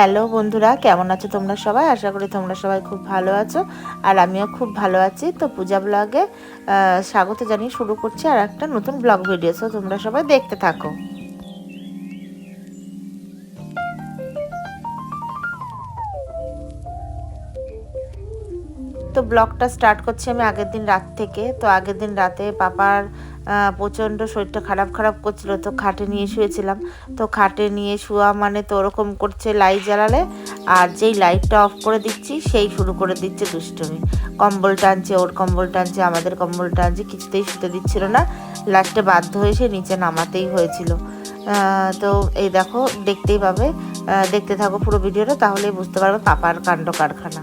Hello বন্ধুরা, কেমন আছো তোমরা সবাই? আশা করি তোমরা সবাই খুব ভালো আছো। আর আমিও খুব ভালো আছি। তো পূজা ব্লগে স্বাগত জানিয়ে শুরু করছি আর একটা নতুন ব্লগ ভিডিও। তো তোমরা সবাই দেখতে থাকো। তো ব্লগটা স্টার্ট করছি আমি আগের দিন রাত থেকে, তো আগের দিন রাতে পাপার প্রচণ্ড শরীরটা খারাপ খারাপ করছিল, তো খাটে নিয়ে শুয়েছিলাম। তো খাটে নিয়ে শুয়া মানে তো ওরকম করছে লাইট জ্বালালে, আর যেই লাইটটা অফ করে দিচ্ছি, সেই শুরু করে দিচ্ছে দুষ্টুমি। কম্বল টানছে, ওর কম্বল টানছে, আমাদের কম্বল টানছে, কিছুতেই শুতে দিচ্ছিল না। লাস্টে বাধ্য হয়ে সে নিচে নামাতেই হয়েছিল। তো এই দেখো, দেখতেই পাবে। দেখতে থাকো পুরো ভিডিওটা, তাহলেই বুঝতে পারবে পাপার কাণ্ড কারখানা।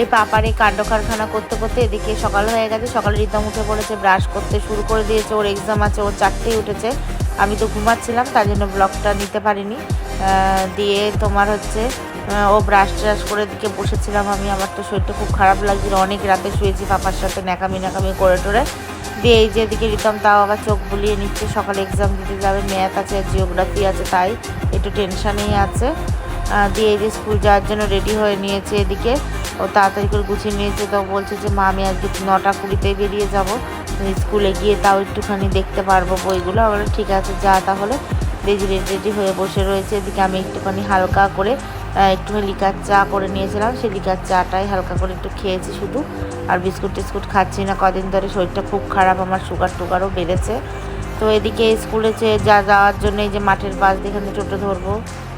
এই পাপারে কাণ্ড কারখানা করতে করতে এদিকে সকাল হয়ে গেছে। সকালে রিতম উঠে পড়েছে ব্রাশ করতে শুরু করে দিয়েছে। ওর এক্সাম আছে, ওর চারটেই উঠেছে। আমি তো ঘুমাচ্ছিলাম, তার জন্য ব্লগটা নিতে পারিনি। দিয়ে তোমার হচ্ছে ও ব্রাশ ট্রাশ করে দিকে বসেছিলাম আমি। আমার তো শরীরটা খুব খারাপ লাগছিল। অনেক রাতে শুয়েছি পাপার সাথে ন্যাকামি ন্যাকামি করে টোরে। দিয়ে এই যে এদিকে রিতম তাও আবার চোখ বুলিয়ে নিচ্ছে। সকালে এক্সাম দিতে যাবে ম্যাথ আছে জিওগ্রাফি আছে, তাই একটু টেনশানেই আছে। দিয়ে এই যে স্কুল যাওয়ার জন্য রেডি হয়ে নিয়েছে এদিকে। ও তাড়াতাড়ি করে গুছিয়ে নিয়েছে, তো বলছে যে, মা, আমি আজকে নটা কুড়িতে বেরিয়ে যাব। স্কুলে গিয়ে তাও একটুখানি দেখতে পারব বইগুলো। আবার ঠিক আছে, যা তাহলে। রেডি রেডি হয়ে বসে রয়েছে। এদিকে আমি একটুখানি হালকা করে একটুখানি লিকার চা করে নিয়েছিলাম। সেই লিকার চাটাই হালকা করে একটু খেয়েছি শুধু। আর বিস্কুট টিস্কুট খাচ্ছি না, কদিন ধরে শরীরটা খুব খারাপ, আমার সুগার টুগারও বেড়েছে। তো এদিকে স্কুলে যা যাওয়ার জন্য এই যে মাঠের পাশ দিয়ে টোটো ধরবো,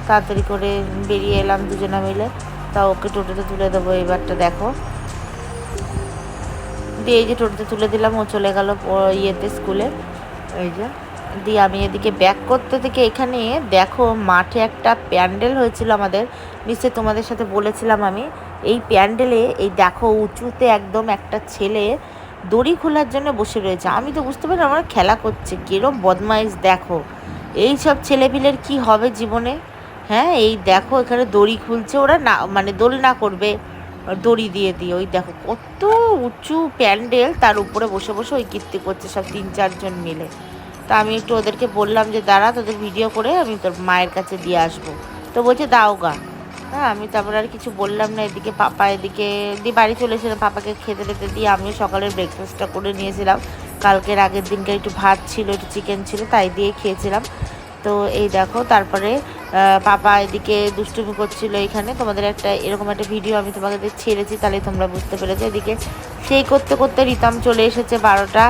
তাড়াতাড়ি করে বেরিয়ে এলাম দুজনে মিলে। তা ওকে টোটোতে তুলে দেবো, এবারটা দেখো। দিয়ে এই যে টোটোতে তুলে দিলাম, ও চলে গেল ইয়েতে, স্কুলে। এই যে, দিয়ে আমি এদিকে ব্যাক করতে থেকে এখানে দেখো মাঠে একটা প্যান্ডেল হয়েছিল আমাদের। নিশ্চয় তোমাদের সাথে বলেছিলাম আমি, এই প্যান্ডেলে এই দেখো উঁচুতে একদম একটা ছেলে দড়ি খোলার জন্য বসে রয়েছে। আমি তো বুঝতে পারি আমার খেলা করছে, কিরম বদমাইশ, দেখো। এই সব ছেলেপিলের কি হবে জীবনে? হ্যাঁ এই দেখো এখানে দড়ি খুলছে, ওরা না মানে দোল না করবে, দড়ি দিয়ে দিয়ে, ওই দেখো কত উঁচু প্যান্ডেল, তার উপরে বসে বসে ওই কীর্তি করছে সব তিন চারজন মিলে। তা আমি একটু ওদেরকে বললাম যে, দাঁড়া, তোদের ভিডিও করে আমি তোর মায়ের কাছে দিয়ে আসব। তো বলছে, দাও গা। হ্যাঁ আমি তারপরে আর কিছু বললাম না, এদিকে পাপা এদিকে দিয়ে বাড়ি চলে এসেছিলাম, পাপাকে খেতে টেতে দিয়ে আমিও সকালের ব্রেকফাস্টটা করে নিয়েছিলাম। কালকের আগের দিনকে একটু ভাত ছিল, একটু চিকেন ছিল, তাই দিয়ে খেয়েছিলাম। তো এই দেখো, তারপরে পাপা এদিকে দুষ্টুমি করছিল এখানে। তোমাদের একটা এরকম একটা ভিডিও আমি তোমাকে ছেড়েছি, তাহলে তোমরা বুঝতে পেরেছ। এদিকে সেই করতে করতে রিতম চলে এসেছে বারোটা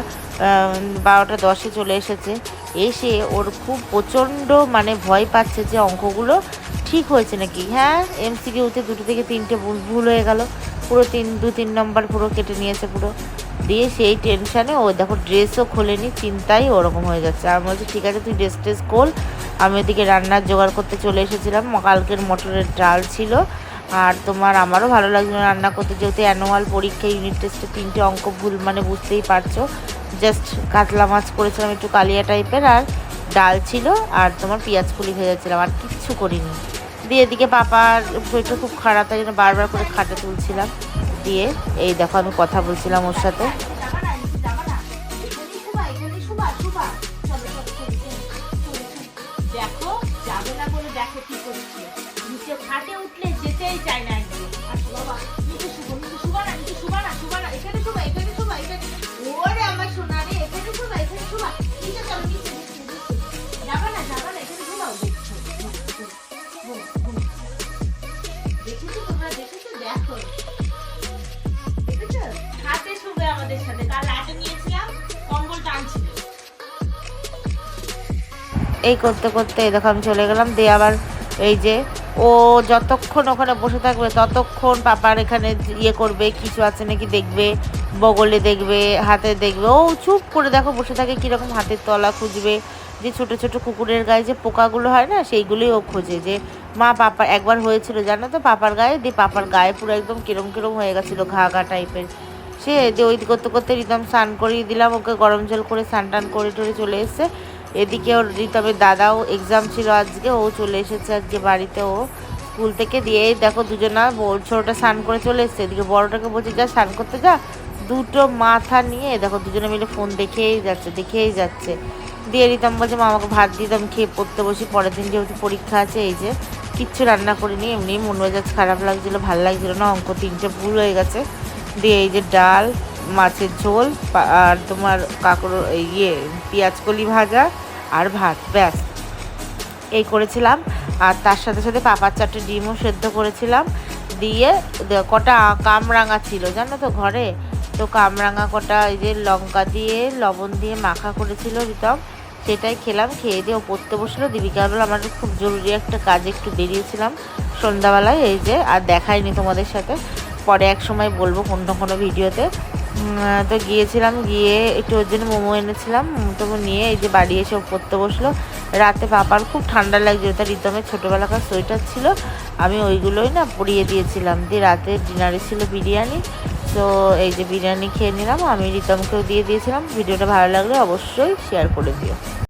বারোটা দশে চলে এসেছে। এসে ওর খুব প্রচণ্ড মানে ভয় পাচ্ছে যে অঙ্কগুলো ঠিক হয়েছে নাকি। হ্যাঁ এমসিকিউতে দুটো থেকে তিনটে ভুল হয়ে গেল। পুরো তিন, দু, তিন নম্বর পুরো কেটে নিয়েছে পুরো। দিয়ে সেই টেনশানে ও দেখো ড্রেসও খোলেনি, চিন্তাই ওরকম হয়ে যাচ্ছে। আমি বলছি, ঠিক আছে, তুই ড্রেস ট্রেস খোল। আমি ওদিকে রান্নার জোগাড় করতে চলে এসেছিলাম। কালকের মটরের ডাল ছিল। আর তোমার আমারও ভালো লাগছিল রান্না করতে। যেহেতু অ্যানুয়াল পরীক্ষা ইউনিট টেস্টে তিনটে অঙ্ক ভুল মানে বুঝতেই পারছ। জাস্ট কাতলা মাছ করেছিলাম একটু কালিয়া টাইপের আর ডাল ছিল, আর তোমার পেঁয়াজ কুলি ভেজেছিলাম আর কিচ্ছু করিনি। দিয়ে এদিকে পাপার শরীরটা খুব খারাপ, তাই জন্য বারবার করে খাটে তুলছিলাম। দিয়ে, এই দেখো আমি কথা বলছিলাম ওর সাথে। দেখো, যাবে না বলে দেখো কি করছে। নিচে খাটে উঠলে যেতেই চায় না। এই করতে করতে আমি চলে গেলাম, দিয়ে আবার এই যে ও যতক্ষণ ওখানে বসে থাকবে ততক্ষণ পাপার এখানে ইয়ে করবে, কিছু আছে নাকি দেখবে, বগলে দেখবে, হাতে দেখবে। ও চুপ করে দেখো বসে থাকে কীরকম হাতের তলা খুঁজবে, যে ছোট ছোট কুকুরের গায়ে যে পোকাগুলো হয় না সেইগুলোই ও খোঁজে, যে মা পাপা একবার হয়েছিল জানো তো পাপার গায়ে? দিয়ে পাপার গায়ে পুরো একদম কিরম কিরম হয়ে গেছিল, ঘা ঘা টাইপের। সে যে ওই করতে করতে রিতম স্নান করিয়ে দিলাম, ওকে গরম জল করে স্নান টান করে টরে চলে এসছে। এদিকে ওর রিতমের দাদাও এক্সাম ছিল আজকে, ও চলে এসেছে আজকে বাড়িতে, ও স্কুল থেকে দিয়ে দেখো দুজনা ছোটটা স্নান করে চলে এসছে। এদিকে বড়টাকে বলছে, যা স্নান করতে যা। দুটো মাথা নিয়ে দেখো দুজনে মিলে ফোন দেখেই যাচ্ছে দেখেই যাচ্ছে। দিয়ে রিতম বলছে, মামাকে ভাত দিতাম খেয়ে পড়তে বসি, পরের দিন যেহেতু পরীক্ষা আছে, এই যে কিচ্ছু রান্না করিনি, এমনি মন মেজাজ খারাপ লাগছিল, ভালো লাগছিল না, অঙ্ক তিনটে ভুল হয়ে গেছে। দিয়ে এই যে ডাল মাছের ঝোল আর তোমার কাঁকড়ো ইয়ে পেঁয়াজ কলি ভাজা আর ভাত, ব্যাস। এই করেছিলাম। আর তার সাথে সাথে পাপার চারটে ডিমও সেদ্ধ করেছিলাম। দিয়ে কটা কামরাঙা ছিল, জানো তো, ঘরে? তো কামরাঙা কটা, এই যে লঙ্কা দিয়ে, লবণ দিয়ে মাখা করেছিল রিতম। সেটাই খেলাম, খেয়ে দিয়ে পড়তে বসল। দীপিকা বলল আমার খুব জরুরি একটা কাজে, একটু বেরিয়েছিলাম সন্ধ্যাবেলায়, এই যে, আর দেখাইনি তোমাদের সাথে। পরে এক সময় বলব কোনো কোনো ভিডিওতে। তো গিয়েছিলাম, গিয়ে একটু ওর জন্য মোমো এনেছিলাম। মোমো নিয়ে এই যে বাড়ি এসে পড়তে বসল। রাতে পাপার খুব ঠান্ডা লাগছিল, তার রিতমের ছোটোবেলাকার সোয়েটার ছিল। আমি ওইগুলোই না পরিয়ে দিয়েছিলাম। দিয়ে রাতে ডিনারে ছিল বিরিয়ানি। তো এই যে বিরিয়ানি খেয়ে নিলাম, আমি রিতমকেও দিয়ে দিয়েছিলাম। ভিডিওটা ভালো লাগলে অবশ্যই শেয়ার করে দিও।